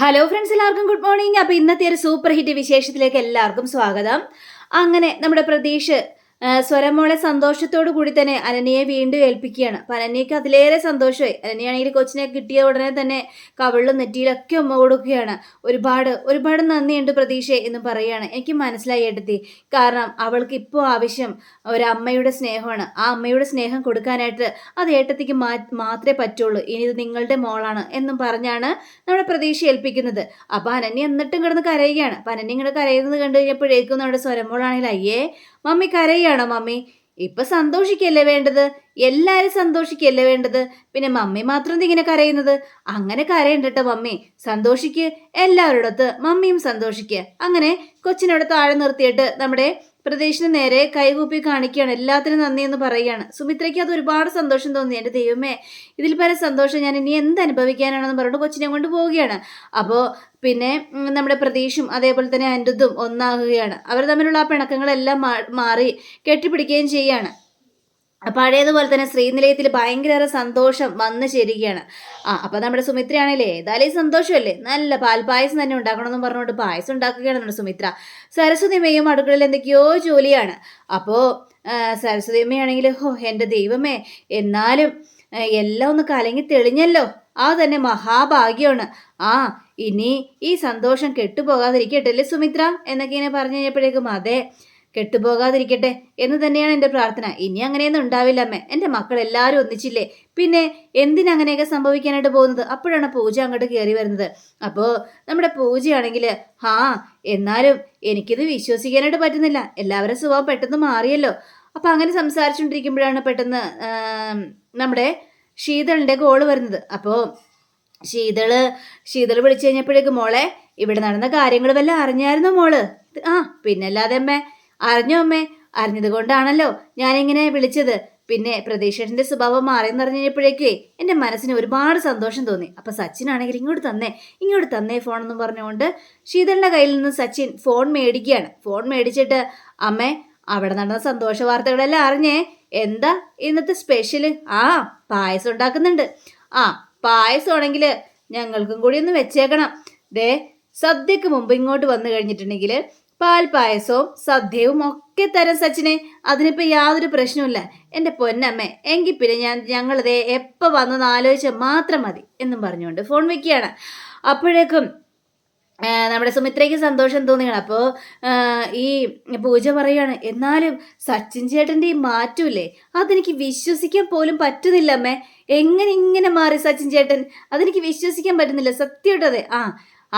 Hello friends എല്ലാവർക്കും good morning അപ്പോൾ ഇന്നത്തെ ഒരു സൂപ്പർ ഹിറ്റ് വിശേഷത്തിലേക്ക് എല്ലാവർക്കും സ്വാഗതം. അങ്ങനെ നമ്മുടെ പ്രതീഷ് ആ, സ്വരമോളെ സന്തോഷത്തോടു കൂടി തന്നെ അനന്യയെ വീണ്ടും ഏൽപ്പിക്കുകയാണ്. അപ്പം അനന്യക്ക് അതിലേറെ സന്തോഷമായി. അനന്യയാണെങ്കിൽ കൊച്ചിനെ കിട്ടിയ ഉടനെ തന്നെ കവിളിലും നെറ്റിയിലൊക്കെ ഉമ്മ കൊടുക്കുകയാണ്. ഒരുപാട് ഒരുപാട് നന്ദിയുണ്ട് പ്രതീക്ഷ എന്ന് പറയുകയാണ്. എനിക്ക് മനസ്സിലായി എടുത്തി കാരണം അവൾക്ക് ഇപ്പോൾ ആവശ്യം ഒരമ്മയുടെ സ്നേഹമാണ്. ആ അമ്മയുടെ സ്നേഹം കൊടുക്കാനായിട്ട് അത് ഏട്ടത്തിക്ക് മാ മാത്രമേ പറ്റുള്ളൂ. ഇനി ഇത് നിങ്ങളുടെ മോളാണ് എന്നും പറഞ്ഞാണ് നമ്മുടെ പ്രതീക്ഷ ഏൽപ്പിക്കുന്നത്. അപ്പോൾ അനന്യ എന്നിട്ടും കിടന്ന് കരയുകയാണ്. അപ്പം അനന്യ ഇങ്ങനെ കരയുന്നത് കണ്ടു കഴിഞ്ഞപ്പോഴേക്കും നമ്മുടെ സ്വരമോളാണെങ്കിൽ അയ്യേ മമ്മി കരയാണ് മമ്മി? ഇപ്പൊ സന്തോഷിക്കല്ലേ വേണ്ടത്? എല്ലാരും സന്തോഷിക്കല്ലേ വേണ്ടത്? പിന്നെ മമ്മി മാത്രം ഇങ്ങനെ കരയുന്നത്? അങ്ങനെ കരയണ്ടട്ടോ മമ്മി. സന്തോഷിക്ക് എല്ലാവരോടൊത്ത് മമ്മിയും സന്തോഷിക്കുക അങ്ങനെ കൊച്ചിനോട് താഴെ നിർത്തിയിട്ട് നമ്മുടെ പ്രദേശിന് നേരെ കൈകൂപ്പി കാണിക്കുകയാണ്. എല്ലാത്തിനും നന്ദി എന്ന് പറയുകയാണ്. സുമിത്രയ്ക്ക് അത് ഒരുപാട് സന്തോഷം തോന്നി. എന്റെ ദൈവമേ ഇതിൽ പല സന്തോഷം ഞാൻ ഇനി എന്ത് അനുഭവിക്കാനാണെന്ന് പറഞ്ഞിട്ട് കൊച്ചിനെ കൊണ്ട് പോവുകയാണ്. അപ്പോൾ പിന്നെ നമ്മുടെ പ്രതീഷും അതേപോലെ തന്നെ അനിരുദ്ധും ഒന്നാകുകയാണ്. അവർ തമ്മിലുള്ള ആ പിണക്കങ്ങളെല്ലാം മാറി കെട്ടിപ്പിടിക്കുകയും ചെയ്യാണ്. പഴയതുപോലെ തന്നെ ശ്രീനിലയത്തിൽ ഭയങ്കര സന്തോഷം വന്നു ചേരുകയാണ്. ആ അപ്പം നമ്മുടെ സുമിത്രയാണല്ലേ ഏതായാലും സന്തോഷമല്ലേ? നല്ല പാൽപ്പായസം തന്നെ ഉണ്ടാക്കണമെന്ന് പറഞ്ഞുകൊണ്ട് പായസം ഉണ്ടാക്കുകയാണ് നമ്മുടെ സുമിത്ര. സരസ്വതി അമ്മയും അടുക്കളയിൽ എന്തൊക്കെയോ ജോലിയാണ്. അപ്പോൾ സരസ്വതി അമ്മയാണെങ്കിൽ ഹോ എന്റെ ദൈവമേ എന്നാലും എല്ലാം ഒന്ന് കലങ്ങി തെളിഞ്ഞല്ലോ. ആ തന്നെ മഹാഭാഗ്യമാണ്. ആ ഇനി ഈ സന്തോഷം കെട്ടുപോകാതിരിക്കട്ടെ അല്ലേ സുമിത്ര? എന്നൊക്കെ ഇങ്ങനെ പറഞ്ഞു കഴിഞ്ഞപ്പോഴേക്കും അതെ കെട്ടുപോകാതിരിക്കട്ടെ എന്ന് തന്നെയാണ് എന്റെ പ്രാർത്ഥന. ഇനി അങ്ങനെയൊന്നും ഉണ്ടാവില്ല അമ്മേ. എന്റെ മക്കൾ എല്ലാവരും ഒന്നിച്ചില്ലേ? പിന്നെ എന്തിനങ്ങനെയൊക്കെ സംഭവിക്കാനായിട്ട് പോകുന്നത്? അപ്പോഴാണ് പൂജ അങ്ങോട്ട് കയറി വരുന്നത്. അപ്പോൾ നമ്മുടെ പൂജയാണെങ്കിൽ ഹാ എന്നാലും എനിക്കിത് വിശ്വസിക്കാനായിട്ട് പറ്റുന്നില്ല. എല്ലാവരും സ്വഭാവം പെട്ടെന്ന് മാറിയല്ലോ. അപ്പോൾ അങ്ങനെ സംസാരിച്ചുകൊണ്ടിരിക്കുമ്പോഴാണ് പെട്ടെന്ന് നമ്മുടെ ശീതളിന്റെ കോൾ വരുന്നത്. അപ്പോൾ ശീതൾ ശീതൾ വിളിച്ചു കഴിഞ്ഞപ്പോഴേക്ക് മോളെ ഇവിടെ നടന്ന കാര്യങ്ങൾ വല്ല അറിഞ്ഞായിരുന്നു മോൾ? ആ പിന്നല്ലാതെ അമ്മേ അറിഞ്ഞോ അമ്മേ? അറിഞ്ഞത് കൊണ്ടാണല്ലോ ഞാനിങ്ങനെ വിളിച്ചത്. പിന്നെ പ്രതീക്ഷേട്ടന്റെ സ്വഭാവം മാറിയെന്ന് അറിഞ്ഞു കഴിഞ്ഞപ്പോഴേക്കേ എന്റെ മനസ്സിന് ഒരുപാട് സന്തോഷം തോന്നി. അപ്പോൾ സച്ചിൻ ആണെങ്കിൽ ഇങ്ങോട്ട് തന്നേ. ഇങ്ങോട്ട് തന്നേ ഫോൺ എന്ന് പറഞ്ഞുകൊണ്ട് ശീതളിന്റെ കയ്യിൽ നിന്ന് സച്ചിൻ ഫോൺ മേടിക്കുകയാണ്. ഫോൺ മേടിച്ചിട്ട് അമ്മേ അവിടെ നടന്ന സന്തോഷ വാർത്തകളെല്ലാം അറിഞ്ഞേ. എന്താ ഇന്നത്തെ സ്പെഷ്യൽ ആ പായസം ഉണ്ടാക്കുന്നുണ്ട്. ആ പായസമാണെങ്കിൽ ഞങ്ങൾക്കും കൂടി ഒന്ന് വെച്ചേക്കണം. ദേ സദ്യക്ക് മുമ്പ് ഇങ്ങോട്ട് വന്നു കഴിഞ്ഞിട്ടുണ്ടെങ്കിൽ പാൽ പായസവും സദ്യവും ഒക്കെ തരാം സച്ചിനെ. അതിനിപ്പോൾ യാതൊരു പ്രശ്നവുമില്ല. എന്റെ പൊന്നമ്മ എങ്കിൽ പിന്നെ ഞാൻ ഞങ്ങളിതേ എപ്പോൾ വന്നെന്ന് ആലോചിച്ചാൽ മാത്രം മതി എന്നും പറഞ്ഞുകൊണ്ട് ഫോൺ വെക്കുകയാണ്. അപ്പോഴേക്കും നമ്മുടെ സുമിത്രയ്ക്ക് സന്തോഷം തോന്നിയാണ്. അപ്പോൾ ഈ പൂജ പറയുകയാണ് എന്നാലും സച്ചിൻ ചേട്ടന്റെ ഈ മാറ്റമില്ലേ? അതെനിക്ക് വിശ്വസിക്കാൻ പോലും പറ്റുന്നില്ല അമ്മേ. എങ്ങനെ ഇങ്ങനെ മാറി സച്ചിൻ ചേട്ടൻ? അതെനിക്ക് വിശ്വസിക്കാൻ പറ്റുന്നില്ല. സത്യമായിട്ടതെ ആ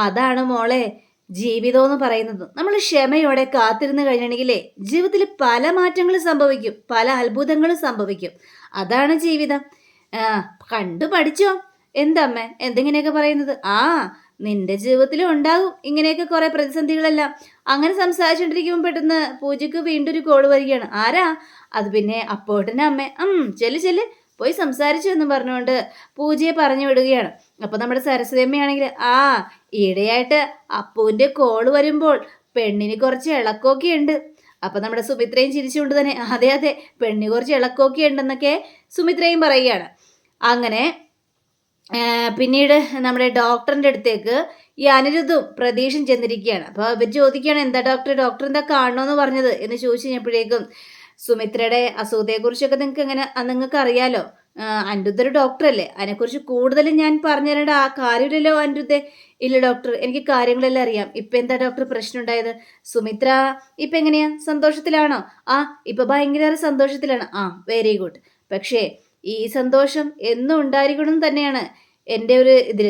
അതാണ് മോളെ. ജീവിതം എന്ന് പറയുന്നത്. നമ്മൾ ക്ഷമയോടെ കാത്തിരുന്ന് കഴിയണമെങ്കിലേ ജീവിതത്തിൽ പല മാറ്റങ്ങളും സംഭവിക്കും. പല അത്ഭുതങ്ങളും സംഭവിക്കും. അതാണ് ജീവിതം. കണ്ടു പഠിച്ചോ? എന്തമ്മ? എന്തിങ്ങനെയൊക്കെ പറയുന്നത്? ആ നിന്റെ ജീവിതത്തിലും ഉണ്ടാകും. ഇങ്ങനെയൊക്കെ കുറെ പ്രതിസന്ധികളെല്ലാം. അങ്ങനെ സംസാരിച്ചുകൊണ്ടിരിക്കുമ്പോൾ പെട്ടെന്ന് പൂജയ്ക്ക് വീണ്ടും ഒരു കോൾ വരികയാണ്. ആരാ? അത് പിന്നെ അപ്പോട്ടന്റെ അമ്മ. ഉം ചെല്ലു ചെല്ല്. പോയി സംസാരിച്ചു എന്ന് പറഞ്ഞുകൊണ്ട് പൂജയെ പറഞ്ഞു വിടുകയാണ്. അപ്പോൾ നമ്മുടെ സരസ്വതി അമ്മയാണെങ്കിൽ ആ ഈടെയായിട്ട് അപ്പുവിന്റെ കോൾ വരുമ്പോൾ പെണ്ണിന് കുറച്ച് ഇളക്കമൊക്കെ ഉണ്ട്. അപ്പം നമ്മുടെ സുമിത്രയും ചിരിച്ചുകൊണ്ട് തന്നെ അതെ അതെ പെണ്ണിന് കുറച്ച് ഇളക്കമൊക്കെ ഉണ്ടെന്നൊക്കെ സുമിത്രയും പറയുകയാണ്. അങ്ങനെ പിന്നീട് നമ്മുടെ ഡോക്ടറിന്റെ അടുത്തേക്ക് ഈ അനിരുദ്ധും പ്രതീക്ഷയും ചെന്നിരിക്കുകയാണ്. അപ്പോൾ ഇവർ ചോദിക്കുകയാണ് എന്താ ഡോക്ടർ ഡോക്ടർ എന്താ കാണണമെന്ന് പറഞ്ഞത്? എന്ന് ചോദിച്ചു കഴിഞ്ഞപ്പോഴേക്കും സുമിത്രയുടെ അസുഖത്തെക്കുറിച്ചൊക്കെ നിങ്ങൾക്ക് എങ്ങനെ നിങ്ങൾക്ക് അറിയാലോ അനിരുദ്ധ ഡോക്ടറല്ലേ. അതിനെക്കുറിച്ച് കൂടുതലും ഞാൻ പറഞ്ഞു തരേണ്ട ആ കാര്യമില്ലല്ലോ അനിരുദ്ധ. ഇല്ല ഡോക്ടർ എനിക്ക് കാര്യങ്ങളെല്ലാം അറിയാം. ഇപ്പം എന്താ ഡോക്ടർ പ്രശ്നം ഉണ്ടായത് സുമിത്ര ഇപ്പം എങ്ങനെയാ? സന്തോഷത്തിലാണോ? ആ ഇപ്പം ഭയങ്കര സന്തോഷത്തിലാണ്. ആ വെരി ഗുഡ് പക്ഷേ ഈ സന്തോഷം എന്നും ഉണ്ടായിരിക്കണം തന്നെയാണ് എന്റെ ഒരു ഇതിൽ.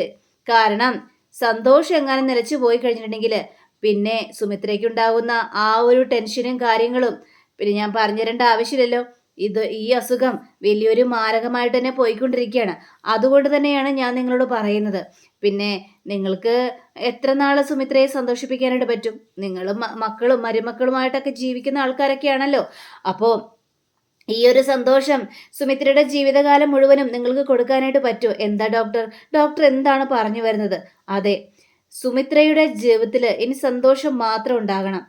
കാരണം സന്തോഷം എങ്ങാനും നിലച്ചു പോയി കഴിഞ്ഞിട്ടുണ്ടെങ്കിൽ പിന്നെ സുമിത്രയ്ക്ക് ഉണ്ടാകുന്ന ആ ഒരു ടെൻഷനും കാര്യങ്ങളും പിന്നെ ഞാൻ പറഞ്ഞു തരേണ്ട ആവശ്യമില്ലല്ലോ. ഇത് ഈ അസുഖം വലിയൊരു മാരകമായിട്ട് തന്നെ പോയിക്കൊണ്ടിരിക്കുകയാണ്. അതുകൊണ്ട് തന്നെയാണ് ഞാൻ നിങ്ങളോട് പറയുന്നത്. പിന്നെ നിങ്ങൾക്ക് എത്ര നാൾ സുമിത്രയെ സന്തോഷിപ്പിക്കാനായിട്ട് പറ്റും? നിങ്ങളും മക്കളും മരുമക്കളുമായിട്ടൊക്കെ ജീവിക്കുന്ന ആൾക്കാരൊക്കെയാണല്ലോ. അപ്പോൾ ഈ ഒരു സന്തോഷം സുമിത്രയുടെ ജീവിതകാലം മുഴുവനും നിങ്ങൾക്ക് കൊടുക്കാനായിട്ട് പറ്റുമോ? എന്താ ഡോക്ടർ? ഡോക്ടർ എന്താണ് പറഞ്ഞു വരുന്നത്? അതെ സുമിത്രയുടെ ജീവിതത്തിൽ ഇനി സന്തോഷം മാത്രം ഉണ്ടാകണം.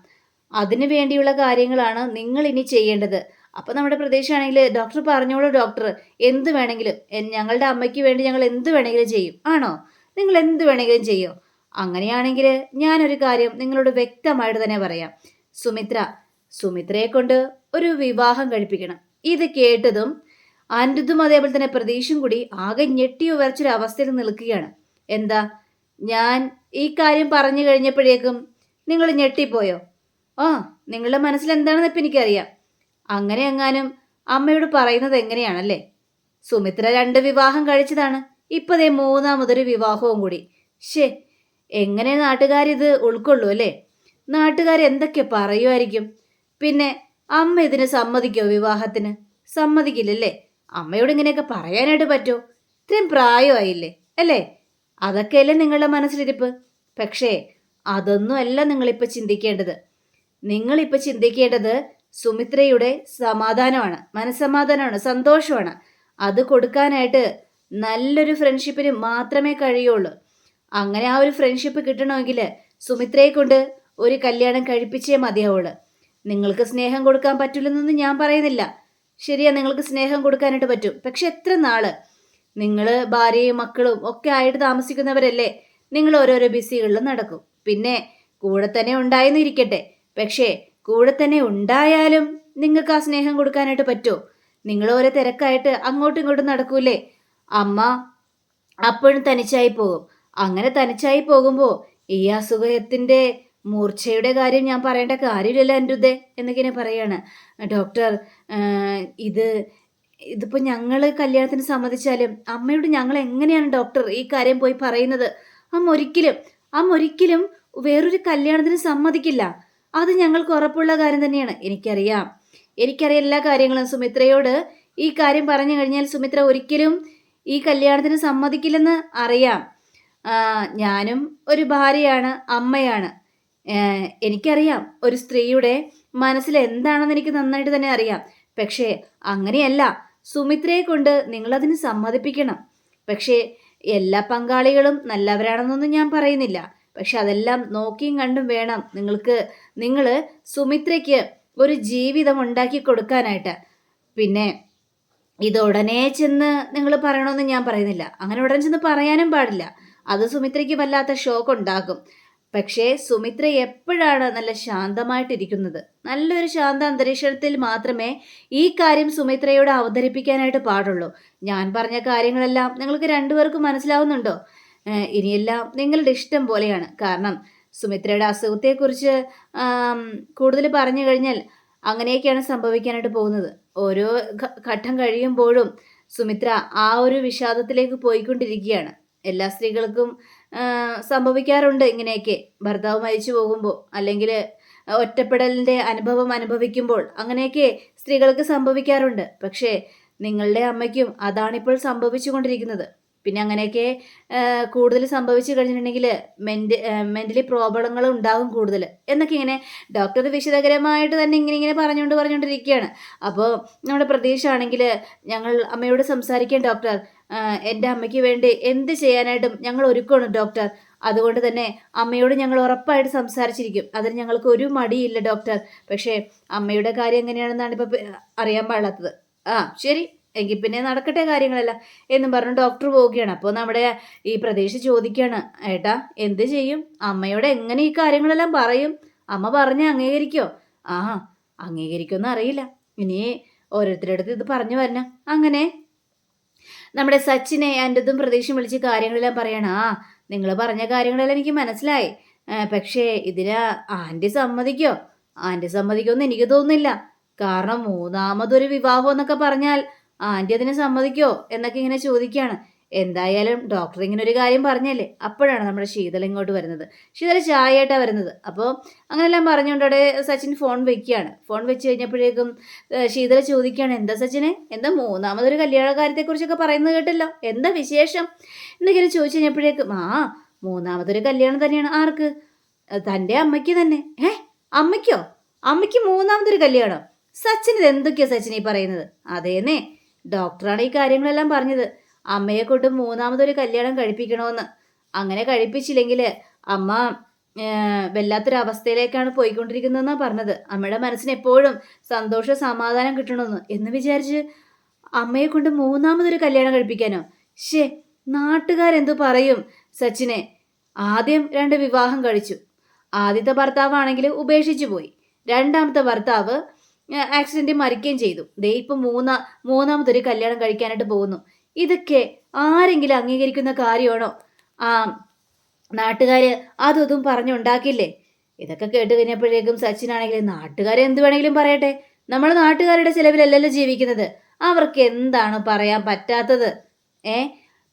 അതിനു വേണ്ടിയുള്ള കാര്യങ്ങളാണ് നിങ്ങൾ ഇനി ചെയ്യേണ്ടത്. അപ്പോൾ നമ്മുടെ പ്രദേശമാണെങ്കിൽ ഡോക്ടർ പറഞ്ഞോളൂ ഡോക്ടർ എന്ത് വേണമെങ്കിലും ഞങ്ങളുടെ അമ്മയ്ക്ക് വേണ്ടി ഞങ്ങൾ എന്ത് വേണമെങ്കിലും ചെയ്യും. ആണോ? നിങ്ങൾ എന്ത് വേണമെങ്കിലും ചെയ്യും. അങ്ങനെയാണെങ്കിൽ ഞാനൊരു കാര്യം നിങ്ങളോട് വ്യക്തമായിട്ട് തന്നെ പറയാം. സുമിത്ര സുമിത്രയെ കൊണ്ട് ഒരു വിവാഹം കഴിപ്പിക്കണം. ഇത് കേട്ടതും അനിരുദ്ധും അതേപോലെ തന്നെ പ്രതീക്ഷയും കൂടി ആകെ ഞെട്ടി ഉയർച്ചൊരു അവസ്ഥയിൽ നിൽക്കുകയാണ്. എന്താ? ഞാൻ ഈ കാര്യം പറഞ്ഞു കഴിഞ്ഞപ്പോഴേക്കും നിങ്ങൾ ഞെട്ടിപ്പോയോ? ആ നിങ്ങളുടെ മനസ്സിൽ എന്താണെന്ന് ഇപ്പം എനിക്കറിയാം. അങ്ങനെ എങ്ങാനും അമ്മയോട് പറയുന്നത് എങ്ങനെയാണല്ലേ? സുമിത്ര രണ്ട് വിവാഹം കഴിച്ചതാണ്. ഇപ്പതേ മൂന്നാമതൊരു വിവാഹവും കൂടി. ഷേ എങ്ങനെ നാട്ടുകാരിത് ഉൾക്കൊള്ളൂ അല്ലേ? നാട്ടുകാർ എന്തൊക്കെ പറയുമായിരിക്കും പിന്നെ അമ്മ ഇതിന് സമ്മതിക്കോ വിവാഹത്തിന്? സമ്മതിക്കില്ലല്ലേ? അമ്മയോട് ഇങ്ങനെയൊക്കെ പറയാനായിട്ട് പറ്റുമോ ഇത്രയും പ്രായമായില്ലേ അല്ലേ? അതൊക്കെയല്ലേ നിങ്ങളുടെ മനസ്സിലിരിപ്പ്? പക്ഷേ അതൊന്നും അല്ല നിങ്ങളിപ്പോൾ ചിന്തിക്കേണ്ടത്. നിങ്ങളിപ്പോൾ ചിന്തിക്കേണ്ടത് സുമിത്രയുടെ സമാധാനമാണ് മനസ്സമാധാനമാണ് സന്തോഷമാണ്. അത് കൊടുക്കാനായിട്ട് നല്ലൊരു ഫ്രണ്ട്ഷിപ്പിന് മാത്രമേ കഴിയുള്ളൂ. അങ്ങനെ ആ ഒരു ഫ്രണ്ട്ഷിപ്പ് കിട്ടണമെങ്കിൽ സുമിത്രയെ കൊണ്ട് ഒരു കല്യാണം കഴിപ്പിച്ചേ മതിയാവുള്ളൂ. നിങ്ങൾക്ക് സ്നേഹം കൊടുക്കാൻ പറ്റില്ലെന്നൊന്നും ഞാൻ പറയുന്നില്ല. ശരിയാ നിങ്ങൾക്ക് സ്നേഹം കൊടുക്കാനായിട്ട് പറ്റും. പക്ഷെ എത്ര നാൾ? നിങ്ങൾ ഭാര്യയും മക്കളും ഒക്കെ ആയിട്ട് താമസിക്കുന്നവരല്ലേ? നിങ്ങൾ ഓരോരോ ബിസികളിലും നടക്കും. പിന്നെ കൂടെ തന്നെ ഉണ്ടായെന്ന് ഇരിക്കട്ടെ പക്ഷേ കൂടെ തന്നെ ഉണ്ടായാലും നിങ്ങൾക്ക് ആ സ്നേഹം കൊടുക്കാനായിട്ട് പറ്റുമോ നിങ്ങൾ ഓരോ തിരക്കായിട്ട് അങ്ങോട്ടും ഇങ്ങോട്ടും നടക്കൂലേ? അമ്മ അപ്പോഴും തനിച്ചായി പോകും. അങ്ങനെ തനിച്ചായി പോകുമ്പോൾ ഈ അസുഖത്തിന്റെ മൂർച്ചയുടെ കാര്യം ഞാൻ പറയേണ്ട കാര്യമില്ലല്ലോ എന്റെ എന്നൊക്കെ പറയാണ്. ഡോക്ടർ ഇത് ഇതിപ്പോൾ ഞങ്ങൾ കല്യാണത്തിന് സമ്മതിച്ചാലും അമ്മയോട് ഞങ്ങൾ എങ്ങനെയാണ് ഡോക്ടർ ഈ കാര്യം പോയി പറയുന്നത്? അമ്മ ഒരിക്കലും അമ്മ ഒരിക്കലും വേറൊരു കല്യാണത്തിന് സമ്മതിക്കില്ല. അത് ഞങ്ങൾക്ക് ഉറപ്പുള്ള കാര്യം തന്നെയാണ്. എനിക്കറിയാം. എനിക്കറിയാം എല്ലാ കാര്യങ്ങളും. സുമിത്രയോട് ഈ കാര്യം പറഞ്ഞു കഴിഞ്ഞാൽ സുമിത്ര ഒരിക്കലും ഈ കല്യാണത്തിന് സമ്മതിക്കില്ലെന്ന് അറിയാം. ഞാനും ഒരു ഭാര്യയാണ് അമ്മയാണ്. എനിക്കറിയാം ഒരു സ്ത്രീയുടെ മനസ്സിൽ എന്താണെന്ന് എനിക്ക് നന്നായിട്ട് തന്നെ അറിയാം. പക്ഷേ അങ്ങനെയല്ല. സുമിത്രയെ കൊണ്ട് നിങ്ങളതിന് സമ്മതിപ്പിക്കണം. പക്ഷേ എല്ലാ പങ്കാളികളും നല്ലവരാണെന്നൊന്നും ഞാൻ പറയുന്നില്ല. പക്ഷെ അതെല്ലാം നോക്കിയും കണ്ടും വേണം നിങ്ങൾക്ക് നിങ്ങൾ സുമിത്രയ്ക്ക് ഒരു ജീവിതം ഉണ്ടാക്കി കൊടുക്കാനായിട്ട്. പിന്നെ ഇത് ഉടനെ ചെന്ന് നിങ്ങൾ പറയണമെന്ന് ഞാൻ പറയുന്നില്ല. അങ്ങനെ ഉടനെ ചെന്ന് പറയാനും പാടില്ല. അത് സുമിത്രയ്ക്ക് വല്ലാത്ത ഷോക്ക് ഉണ്ടാക്കും. പക്ഷേ സുമിത്ര എപ്പോഴാണ് നല്ല ശാന്തമായിട്ടിരിക്കുന്നത്? നല്ലൊരു ശാന്ത അന്തരീക്ഷത്തിൽ മാത്രമേ ഈ കാര്യം സുമിത്രയോട് അവതരിപ്പിക്കാനായിട്ട് പാടുള്ളൂ. ഞാൻ പറഞ്ഞ കാര്യങ്ങളെല്ലാം നിങ്ങൾക്ക് രണ്ടുപേർക്കും മനസ്സിലാവുന്നുണ്ടോ? ഇനിയെല്ലാം നിങ്ങളുടെ ഇഷ്ടം പോലെയാണ്. കാരണം സുമിത്രയുടെ അസുഖത്തെക്കുറിച്ച് കൂടുതൽ പറഞ്ഞു കഴിഞ്ഞാൽ അങ്ങനെയൊക്കെയാണ് സംഭവിക്കാനായിട്ട് പോകുന്നത്. ഓരോ ഘട്ടം കഴിയുമ്പോഴും സുമിത്ര ആ ഒരു വിഷാദത്തിലേക്ക് പോയിക്കൊണ്ടിരിക്കുകയാണ്. എല്ലാ സ്ത്രീകൾക്കും സംഭവിക്കാറുണ്ട് ഇങ്ങനെയൊക്കെ. ഭർത്താവ് മരിച്ചു പോകുമ്പോൾ അല്ലെങ്കിൽ ഒറ്റപ്പെടലിന്റെ അനുഭവം അനുഭവിക്കുമ്പോൾ അങ്ങനെയൊക്കെ സ്ത്രീകൾക്ക് സംഭവിക്കാറുണ്ട്. പക്ഷേ നിങ്ങളുടെ അമ്മയ്ക്കും അതാണിപ്പോൾ സംഭവിച്ചുകൊണ്ടിരിക്കുന്നത് പിന്നെ അങ്ങനെയൊക്കെ കൂടുതൽ സംഭവിച്ചു കഴിഞ്ഞിട്ടുണ്ടെങ്കിൽ മെന്റ് മെന്റലി പ്രോബ്ലങ്ങൾ ഉണ്ടാകും കൂടുതൽ എന്നൊക്കെ ഇങ്ങനെ ഡോക്ടർ വിശദകരമായിട്ട് തന്നെ ഇങ്ങനെ ഇങ്ങനെ പറഞ്ഞുകൊണ്ട് പറഞ്ഞുകൊണ്ടിരിക്കുകയാണ്. അപ്പോൾ നമ്മുടെ പ്രതീക്ഷ ആണെങ്കിൽ ഞങ്ങൾ അമ്മയോട് സംസാരിക്കാൻ ഡോക്ടർ എന്റെ അമ്മയ്ക്ക് വേണ്ടി എന്ത് ചെയ്യാനായിട്ടും ഞങ്ങൾ ഒരുക്കണം ഡോക്ടർ അതുകൊണ്ട് തന്നെ അമ്മയോട് ഞങ്ങൾ ഉറപ്പായിട്ട് സംസാരിച്ചിരിക്കും. അതിന് ഞങ്ങൾക്ക് ഒരു മടിയില്ല ഡോക്ടർ പക്ഷേ അമ്മയുടെ കാര്യം എങ്ങനെയാണെന്നാണ് ഇപ്പോൾ അറിയാൻ പാടാത്തത് ആ ശരി. എങ്കിൽ പിന്നെ നടക്കട്ടെ കാര്യങ്ങളെല്ലാം എന്നും പറഞ്ഞു ഡോക്ടർ പോവുകയാണ്. അപ്പോൾ നമ്മുടെ ഈ പ്രദേശ് ചോദിക്കുകയാണ് ഏട്ടാ എന്ത് ചെയ്യും? അമ്മയോട് എങ്ങനെ ഈ കാര്യങ്ങളെല്ലാം പറയും? അമ്മ പറഞ്ഞ് അംഗീകരിക്കോ? ആ അംഗീകരിക്കുമെന്ന് അറിയില്ല. ഇനി ഓരോരുത്തരുടെ ഇത് പറഞ്ഞു വരണം. അങ്ങനെ? നമ്മുടെ സച്ചിനെ എന്റെതും പ്രതീക്ഷയും വിളിച്ച് കാര്യങ്ങളെല്ലാം പറയണം. ആ നിങ്ങൾ പറഞ്ഞ കാര്യങ്ങളെല്ലാം എനിക്ക് മനസ്സിലായി. പക്ഷേ ഇതിന് ആന്റി സമ്മതിക്കോ? ആന്റി സമ്മതിക്കുമെന്ന് എനിക്ക് തോന്നുന്നില്ല. കാരണം മൂന്നാമതൊരു വിവാഹം എന്നൊക്കെ പറഞ്ഞാൽ ആന്റി അതിനെ സമ്മതിക്കോ? എന്നൊക്കെ ഇങ്ങനെ ചോദിക്കുകയാണ് എന്തായാലും ഡോക്ടർ ഇങ്ങനെ ഒരു കാര്യം പറഞ്ഞല്ലേ? അപ്പോഴാണ് നമ്മുടെ ശീതൽ ഇങ്ങോട്ട് വരുന്നത്. ശീതൽ ചായയായിട്ടാണ് വരുന്നത്. അപ്പോൾ അങ്ങനെല്ലാം പറഞ്ഞുകൊണ്ട് അവിടെ സച്ചിൻ ഫോൺ വെക്കുകയാണ്. ഫോൺ വെച്ച് കഴിഞ്ഞപ്പോഴേക്കും ശീതൽ ചോദിക്കുകയാണ് എന്താ സച്ചിനെ? എന്താ മൂന്നാമതൊരു കല്യാണ കാര്യത്തെക്കുറിച്ചൊക്കെ പറയുന്നത് കേട്ടല്ലോ? എന്താ വിശേഷം? എന്നിങ്ങനെ ചോദിച്ചു കഴിഞ്ഞപ്പോഴേക്കും ആ മൂന്നാമതൊരു കല്യാണം തന്നെയാണ്. ആർക്ക്? തന്റെ അമ്മയ്ക്ക് തന്നെ. ഏ അമ്മയ്ക്കോ? അമ്മയ്ക്ക് മൂന്നാമതൊരു കല്യാണം? സച്ചിൻ ഇത് എന്തൊക്കെയാ സച്ചിൻ ഈ പറയുന്നത്? അതേന്നേ ഡോക്ടറാണ് ഈ കാര്യങ്ങളെല്ലാം പറഞ്ഞത്. അമ്മയെ കൊണ്ട് മൂന്നാമതൊരു കല്യാണം കഴിപ്പിക്കണമെന്ന് അങ്ങനെ കഴിപ്പിച്ചില്ലെങ്കിൽ അമ്മ വല്ലാത്തൊരവസ്ഥയിലേക്കാണ് പോയിക്കൊണ്ടിരിക്കുന്നതെന്നാണ് പറഞ്ഞത്. അമ്മയുടെ മനസ്സിന് എപ്പോഴും സന്തോഷ സമാധാനം കിട്ടണമെന്ന് എന്ന് വിചാരിച്ച് അമ്മയെ കൊണ്ട് മൂന്നാമതൊരു കല്യാണം കഴിപ്പിക്കാനോ? ഷേ നാട്ടുകാരെന്തു പറയും സച്ചിനെ? ആദ്യം രണ്ട് വിവാഹം കഴിച്ചു. ആദ്യത്തെ ഭർത്താവാണെങ്കിൽ ഉപേക്ഷിച്ചു പോയി. രണ്ടാമത്തെ ഭർത്താവ് ആക്സിഡന്റ് മരിക്കുകയും ചെയ്തു. ദേ ഇപ്പം മൂന്നാ മൂന്നാമതൊരു കല്യാണം കഴിക്കാനായിട്ട് പോകുന്നു. ഇതൊക്കെ ആരെങ്കിലും അംഗീകരിക്കുന്ന കാര്യമാണോ? ആ നാട്ടുകാർ അതും പറഞ്ഞുണ്ടാക്കില്ലേ? ഇതൊക്കെ കേട്ട് കഴിഞ്ഞപ്പോഴേക്കും സച്ചിനാണെങ്കിൽ നാട്ടുകാരെ എന്ത് വേണമെങ്കിലും പറയട്ടെ. നമ്മൾ നാട്ടുകാരുടെ ചിലവിലല്ലല്ലോ ജീവിക്കുന്നത്. അവർക്ക് എന്താണ് പറയാൻ പറ്റാത്തത്? ഏ?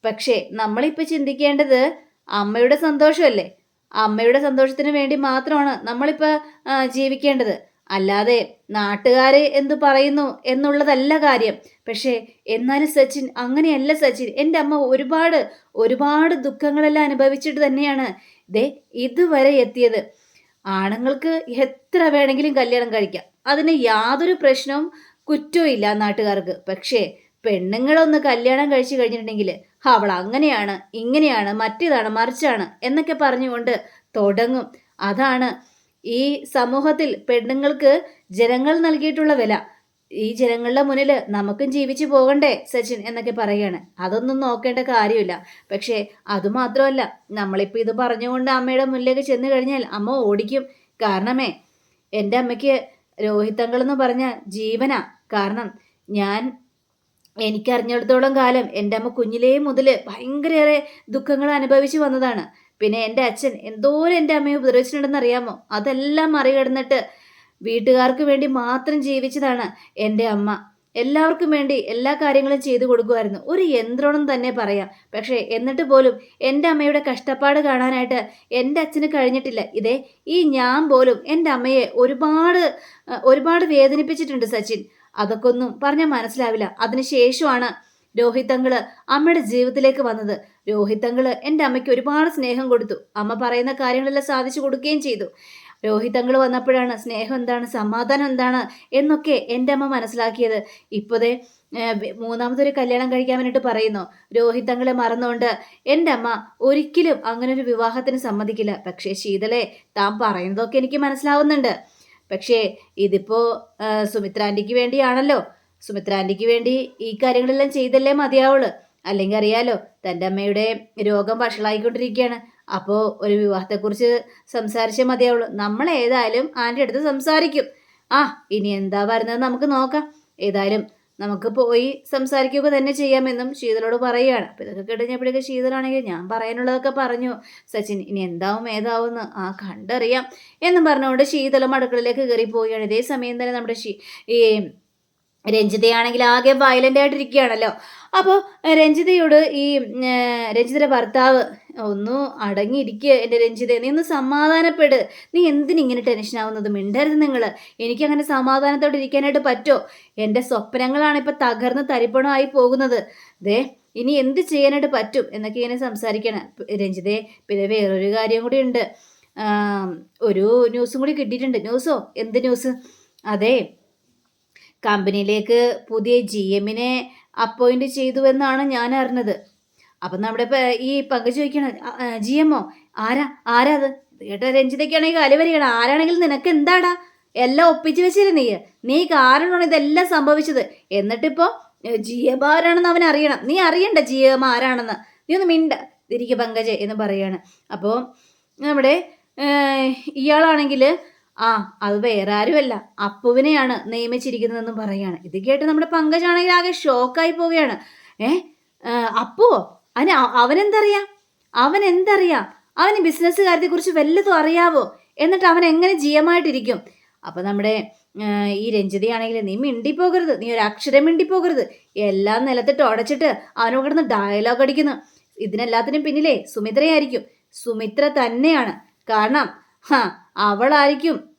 പക്ഷേ നമ്മളിപ്പോൾ ചിന്തിക്കേണ്ടത് അമ്മയുടെ സന്തോഷമല്ലേ? അമ്മയുടെ സന്തോഷത്തിന് വേണ്ടി മാത്രമാണ് നമ്മളിപ്പോൾ ജീവിക്കേണ്ടത്. അല്ലാതെ നാട്ടുകാർ എന്തു പറയുന്നു എന്നുള്ളതല്ല കാര്യം. പക്ഷേ എന്നാലും സച്ചിൻ അങ്ങനെയല്ല സച്ചിൻ. എന്റെ അമ്മ ഒരുപാട് ഒരുപാട് ദുഃഖങ്ങളെല്ലാം അനുഭവിച്ചിട്ട് തന്നെയാണ് ദേ ഇതുവരെ എത്തിയത്. ആണുങ്ങൾക്ക് എത്ര വേണമെങ്കിലും കല്യാണം കഴിക്കാം. അതിന് യാതൊരു പ്രശ്നവും കുറ്റവും ഇല്ല നാട്ടുകാർക്ക്. പക്ഷേ പെണ്ണുങ്ങളൊന്ന് കല്യാണം കഴിച്ചു കഴിഞ്ഞിട്ടുണ്ടെങ്കിൽ അവൾ അങ്ങനെയാണ് ഇങ്ങനെയാണ് മറ്റേതാണ് മറിച്ചാണ് എന്നൊക്കെ പറഞ്ഞുകൊണ്ട് തുടങ്ങും. അതാണ് ഈ സമൂഹത്തിൽ പെണ്ണുങ്ങൾക്ക് ജനങ്ങൾ നൽകിയിട്ടുള്ള വില. ഈ ജനങ്ങളുടെ മുന്നിൽ നമുക്കും ജീവിച്ചു പോകണ്ടേ സച്ചിൻ എന്നൊക്കെ പറയുകയാണ്. അതൊന്നും നോക്കേണ്ട കാര്യമില്ല. പക്ഷേ അതുമാത്രമല്ല നമ്മളിപ്പോൾ ഇത് പറഞ്ഞുകൊണ്ട് അമ്മയുടെ മുന്നിലേക്ക് ചെന്ന് കഴിഞ്ഞാൽ അമ്മ ഓടിക്കും. കാരണമേ എന്റെ അമ്മയ്ക്ക് രോഹിത്തങ്ങൾ എന്ന് പറഞ്ഞ ജീവന. കാരണം ഞാൻ എനിക്കറിഞ്ഞിടത്തോളം കാലം എന്റെ അമ്മ കുഞ്ഞിലേ മുതൽ ഭയങ്കരയേറെ ദുഃഖങ്ങൾ അനുഭവിച്ചു വന്നതാണ്. പിന്നെ എന്റെ അച്ഛൻ എന്തോരം എന്റെ അമ്മയെ ഉപദ്രവിച്ചിട്ടുണ്ടെന്ന് അറിയാമോ? അതെല്ലാം മറികടന്നിട്ട് വീട്ടുകാർക്ക് വേണ്ടി മാത്രം ജീവിച്ചതാണ് എന്റെ അമ്മ. എല്ലാവർക്കും വേണ്ടി എല്ലാ കാര്യങ്ങളും ചെയ്തു കൊടുക്കുമായിരുന്നു. ഒരു യന്ത്രണം തന്നെ പറയാം. പക്ഷേ എന്നിട്ട് പോലും എന്റെ അമ്മയുടെ കഷ്ടപ്പാട് കാണാനായിട്ട് എന്റെ അച്ഛന് കഴിഞ്ഞിട്ടില്ല. ഇതേ ഈ ഞാൻ പോലും എന്റെ അമ്മയെ ഒരുപാട് ഒരുപാട് വേദനിപ്പിച്ചിട്ടുണ്ട് സച്ചിൻ. അതൊക്കെ ഒന്നും പറഞ്ഞാൽ മനസ്സിലാവില്ല. അതിനുശേഷമാണ് രോഹിതങ്ങൾ അമ്മയുടെ ജീവിതത്തിലേക്ക് വന്നത്. രോഹിത്തങ്ങൾ എന്റെ അമ്മയ്ക്ക് ഒരുപാട് സ്നേഹം കൊടുത്തു. അമ്മ പറയുന്ന കാര്യങ്ങളെല്ലാം സാധിച്ചു കൊടുക്കുകയും ചെയ്തു. രോഹിതങ്ങൾ വന്നപ്പോഴാണ് സ്നേഹം എന്താണ് സമാധാനം എന്താണ് എന്നൊക്കെ എന്റെ അമ്മ മനസ്സിലാക്കിയത്. ഇപ്പോഴേ മൂന്നാമതൊരു കല്യാണം കഴിക്കാൻ വേണ്ടിയിട്ട് പറയുന്നു. രോഹിതങ്ങളെ മറന്നുകൊണ്ട് എന്റെ അമ്മ ഒരിക്കലും അങ്ങനെ ഒരു വിവാഹത്തിന് സമ്മതിക്കില്ല. പക്ഷേ ശീതളെ താൻ പറയുന്നതൊക്കെ എനിക്ക് മനസ്സിലാവുന്നുണ്ട്. പക്ഷേ ഇതിപ്പോൾ സുമിത്രാന്റിക്ക് വേണ്ടിയാണല്ലോ. സുമിത്രാന്റിക്ക് വേണ്ടി ഈ കാര്യങ്ങളെല്ലാം ചെയ്തല്ലേ മതിയാവുള്ളൂ. അല്ലെങ്കിൽ അറിയാലോ തന്റെ അമ്മയുടെ രോഗം വഷളായിക്കൊണ്ടിരിക്കുകയാണ്. അപ്പോൾ ഒരു വിവാഹത്തെക്കുറിച്ച് സംസാരിച്ചേ മതിയാവുള്ളൂ. നമ്മൾ ഏതായാലും ആന്റെ അടുത്ത് സംസാരിക്കും. ആ ഇനി എന്താ വരുന്നത് നമുക്ക് നോക്കാം. ഏതായാലും നമുക്ക് പോയി സംസാരിക്കുക തന്നെ ചെയ്യാമെന്നും ശീതളോട് പറയുകയാണ്. അപ്പോൾ ഇതൊക്കെ കഴിഞ്ഞപ്പോഴേക്ക് ശീതളാണെങ്കിൽ ഞാൻ പറയാനുള്ളതൊക്കെ പറഞ്ഞു. സച്ചിൻ ഇനി എന്താവും ഏതാവും ആ കണ്ടറിയാം എന്നും പറഞ്ഞുകൊണ്ട് ശീതളം അടുക്കളയിലേക്ക് കയറി പോവുകയാണ്. ഇതേ സമയം തന്നെ നമ്മുടെ ഈ രഞ്ജിതയാണെങ്കിൽ ആകെ വയലന്റ് ആയിട്ടിരിക്കുകയാണല്ലോ. അപ്പോൾ രഞ്ജിതയോട് ഈ രഞ്ജിതയുടെ ഭർത്താവ് ഒന്ന് അടങ്ങിയിരിക്കുക എന്റെ രഞ്ജിത നീ ഒന്ന് സമാധാനപ്പെട്. നീ എന്തിനിങ്ങനെ ടെൻഷനാവുന്നത് മിണ്ടരുത് നിങ്ങൾ എനിക്കങ്ങനെ സമാധാനത്തോടെ ഇരിക്കാനായിട്ട് പറ്റുമോ എന്റെ സ്വപ്നങ്ങളാണ് ഇപ്പോൾ തകർന്ന് തരിപ്പണമായി പോകുന്നത്. ദേ ഇനി എന്ത് ചെയ്യാനായിട്ട് പറ്റും? എന്നൊക്കെ ഇങ്ങനെ സംസാരിക്കണം. രഞ്ജിതേ പിന്നെ വേറൊരു കാര്യം കൂടി ഉണ്ട്. ഒരു ന്യൂസും കൂടി കിട്ടിയിട്ടുണ്ട്. ന്യൂസോ എന്ത് ന്യൂസ് അതെ കമ്പനിയിലേക്ക് പുതിയ ജി എമ്മിനെ അപ്പോയിന്റ് ചെയ്തു എന്നാണ് ഞാൻ അറിഞ്ഞത്. അപ്പം നമ്മുടെ ഈ പങ്ക് ചോദിക്കണം ജി എമ്മോ ആരാ ആരാ അത്? കേട്ട രഞ്ജിതയ്ക്കാണെങ്കിൽ കല വരികയാണ്. ആരാണെങ്കിൽ നിനക്ക് എന്താടാ? എല്ലാം ഒപ്പിച്ച് വെച്ചിരുന്നു നീ? നീ കാരണമാണ് ഇതെല്ലാം സംഭവിച്ചത്. എന്നിട്ടിപ്പോൾ ജി എം ആരാണെന്ന് അവൻ അറിയണം. നീ അറിയണ്ട ജി എം ആരാണെന്ന്. നീ ഒന്ന് മിണ്ട തിരികെ പങ്കജ് എന്ന് പറയാണ്. അപ്പോൾ നമ്മുടെ ഇയാളാണെങ്കിൽ ആ അത് വേറെ ആരുമല്ല അപ്പുവിനെയാണ് നിയമിച്ചിരിക്കുന്നതെന്നും പറയാണ് ഇത് കേട്ട് നമ്മുടെ പങ്കജാണെങ്കിൽ ആകെ ഷോക്കായി പോവുകയാണ്. ഏ അപ്പുവോ അതിന് അവനെന്തറിയാം? അവൻ എന്തറിയാം അവന് ബിസിനസ് കാര്യത്തെക്കുറിച്ച് വല്ലതും അറിയാവോ? എന്നിട്ട് അവൻ എങ്ങനെ ജീയമായിട്ടിരിക്കും? അപ്പം നമ്മുടെ ഈ രഞ്ജിതയാണെങ്കിൽ നീ മിണ്ടിപ്പോകരുത്. നീ ഒരു അക്ഷരം മിണ്ടിപ്പോകരുത്. എല്ലാം നിലത്തിട്ട് ഉടച്ചിട്ട് അവനോട് കിടന്ന് ഡയലോഗ് അടിക്കുന്നു. ഇതിനെല്ലാത്തിനും പിന്നിലേ സുമിത്രയായിരിക്കും. സുമിത്ര തന്നെയാണ്. കാരണം ഹാ അവളായിരിക്കും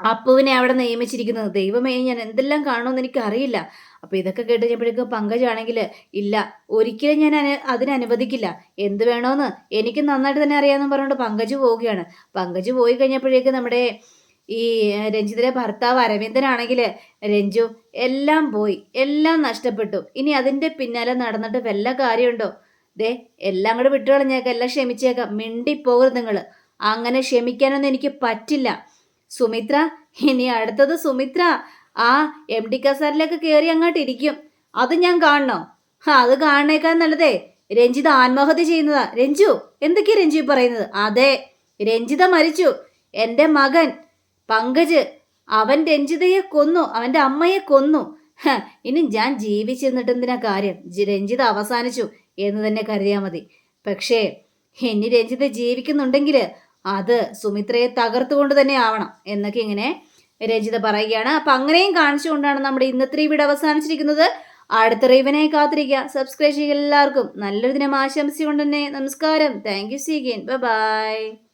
അപ്പുവിനെ അവിടെ നിയമിച്ചിരിക്കുന്നത്. ദൈവമേ ഞാൻ എന്തെല്ലാം കാണുമെന്ന് എനിക്കറിയില്ല. അപ്പോൾ ഇതൊക്കെ കേട്ട് കഴിഞ്ഞപ്പോഴേക്കും പങ്കജാണെങ്കിൽ ഇല്ല ഒരിക്കലും ഞാൻ അതിനനുവദിക്കില്ല എന്ത് വേണോന്ന് എനിക്ക് നന്നായിട്ട് തന്നെ അറിയാമെന്ന് പറഞ്ഞുകൊണ്ട് പങ്കജ് പോവുകയാണ്. പങ്കജ് പോയി കഴിഞ്ഞപ്പോഴേക്കും നമ്മുടെ ഈ രഞ്ജിതിലെ ഭർത്താവ് അരവിന്ദനാണെങ്കിൽ രഞ്ജു എല്ലാം പോയി. എല്ലാം നഷ്ടപ്പെട്ടു. ഇനി അതിന്റെ പിന്നാലെ നടന്നിട്ട് വല്ല കാര്യമുണ്ടോ? ദേ എല്ലാം കൂടെ വിട്ടുകളഞ്ഞേക്കാം. എല്ലാം ക്ഷമിച്ചേക്കാം. മിണ്ടിപ്പോകരുത് നിങ്ങൾ അങ്ങനെ ക്ഷമിക്കാനൊന്നും എനിക്ക് പറ്റില്ല. സുമിത്ര ഇനി അടുത്തത് സുമിത്ര. ആ എം ഡി കസാറിലേക്ക് കയറി അങ്ങോട്ട് ഇരിക്കും. അത് ഞാൻ കാണണോ? അത് കാണണേക്കാൻ നല്ലതേ. രഞ്ജിത ആത്മഹത്യ ചെയ്യുന്നതാ. രഞ്ജു എന്തൊക്കെയാ രഞ്ജു പറയുന്നത്? അതെ രഞ്ജിത മരിച്ചു. എന്റെ മകൻ പങ്കജ് അവൻ രഞ്ജിതയെ കൊന്നു. അവന്റെ അമ്മയെ കൊന്നു. ഇനി ഞാൻ ജീവിച്ചിരുന്നിട്ട് എന്തിനാ കാര്യം രഞ്ജിത അവസാനിച്ചു എന്ന് തന്നെ കരുതിയാൽ മതി. പക്ഷേ ഇനി രഞ്ജിത ജീവിക്കുന്നുണ്ടെങ്കിൽ അത് സുമിത്രയെ തകർത്തുകൊണ്ട് തന്നെ ആവണം എന്നൊക്കെ ഇങ്ങനെ രഞ്ജിത പറയുകയാണ്. അപ്പം അങ്ങനെയും കാണിച്ചുകൊണ്ടാണ് നമ്മുടെ ഇന്നത്തെ വീഡിയോ അവസാനിച്ചിരിക്കുന്നത്. അടുത്ത റീവനെ കാത്തിരിക്കുക. സബ്സ്ക്രൈബ് ചെയ്യുക എല്ലാവർക്കും. നല്ലൊരു ദിനം ആശംസിച്ചുകൊണ്ട് തന്നെ നമസ്കാരം. Thank you see again bye